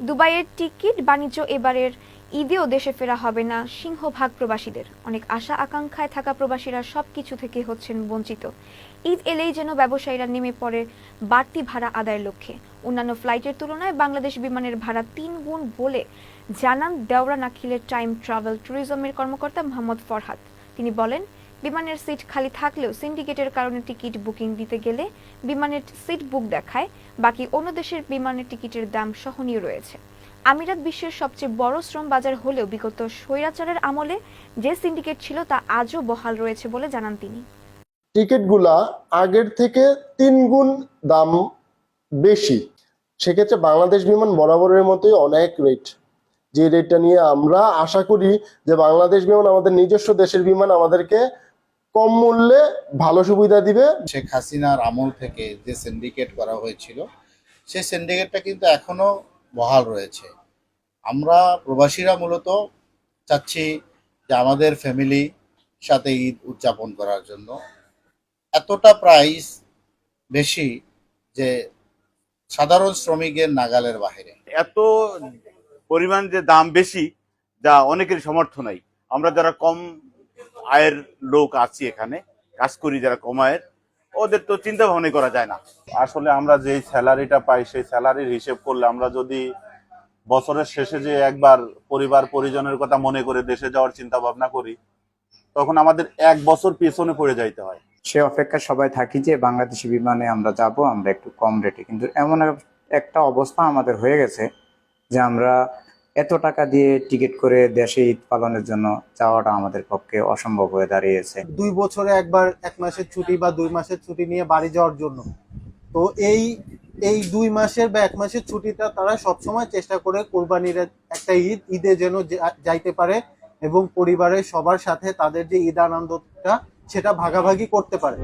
দুবাইয়ের টিকিট বাণিজ্য এবারের ঈদেও দেশে ফেরা হবে না সিংহভাগ প্রবাসীদের। অনেক আশা আকাঙ্ক্ষায় থাকা প্রবাসীরা সবকিছু থেকে হচ্ছেন বঞ্চিত। ঈদ এলেই যেন ব্যবসায়ীরা নেমে পড়ে বাড়তি ভাড়া আদায়ের লক্ষ্যে। অন্যান্য ফ্লাইটের তুলনায় বাংলাদেশ বিমানের ভাড়া তিন গুণ বলে জানান দেওরা নাখিলের টাইম ট্রাভেল ট্যুরিজমের কর্মকর্তা মোহাম্মদ ফরহাদ। তিনি বলেন বিমানের সিট খালি থাকলেও সিন্ডিকেটের কারণে টিকিট বুকিং দিতে গেলে বিমানের সিট বুক দেখায়, বাকি অন্য দেশের বিমানের টিকিটের দাম সহনীয় রয়েছে। আমিরাত বিশ্বের সবচেয়ে বড় শ্রম বাজার হলেও বিগত স্বৈরাচারের আমলে যে সিন্ডিকেট ছিল তা আজও বহাল রয়েছে বলে জানান তিনি। টিকিটগুলা আগের থেকে তিন গুণ দাম বেশি। সেক্ষেত্রে বাংলাদেশ বিমান বরাবরের মতোই অনেক রেট যে রেটটা নিয়ে আমরা আশা করি যে বাংলাদেশ বিমান আমাদের নিজস্ব দেশের বিমান আমাদেরকে কম মূল্যে ভালো সুবিধা দিবে। শেখ হাসিনার আমল থেকে যে সিন্ডিকেট করা হয়েছিল সেই সিন্ডিকেটটা কিন্তু এখনও বহাল রয়েছে। আমরা প্রবাসীরা মূলত চাচ্ছি যে আমাদের ফ্যামিলি সাথে ঈদ উদযাপন করার জন্য। এতটা প্রাইস বেশি যে সাধারণ শ্রমিকের নাগালের বাইরে এত পরিমাণ যে দাম বেশি যা অনেকের সমর্থ নাই। আমরা যারা কম আয়ের লোক আছি এখানে, কাজ করি যারা কম আয়ের, ওদের তো চিন্তা ভাবনা করা যায় না। আসলে আমরা যে স্যালারিটা পাই, সেই স্যালারির হিসেব করলে আমরা যদি বছরের শেষে যে একবার পরিবার পরিজনের কথা মনে করে দেশে যাওয়ার চিন্তা ভাবনা করি, তখন আমাদের এক বছর পেছনে পড়ে যাইতে হয়। সে অপেক্ষা সবাই থাকি যে বাংলাদেশি বিমানে আমরা যাব, আমরা একটু কম রেটে। কিন্তু এমন এক- একটা অবস্থা আমাদের হয়ে গেছে যে আমরা এত টাকা দিয়ে টিকিট করে দেশে ঈদ পালনের জন্য যাওয়াটা আমাদের পক্ষে অসম্ভব হয়ে দাঁড়িয়েছে। দুই বছরে একবার এক মাসের ছুটি বা দুই মাসের ছুটি নিয়ে বাড়ি যাওয়ার জন্য। তো এই এই দুই মাসের বা এক মাসের ছুটিটা তারা সবসময় চেষ্টা করে কোরবানির একটা ঈদ, ঈদে যেন যাইতে পারে এবং পরিবারের সবার সাথে তাদের যে ঈদ আনন্দটা সেটা ভাগাভাগি করতে পারে।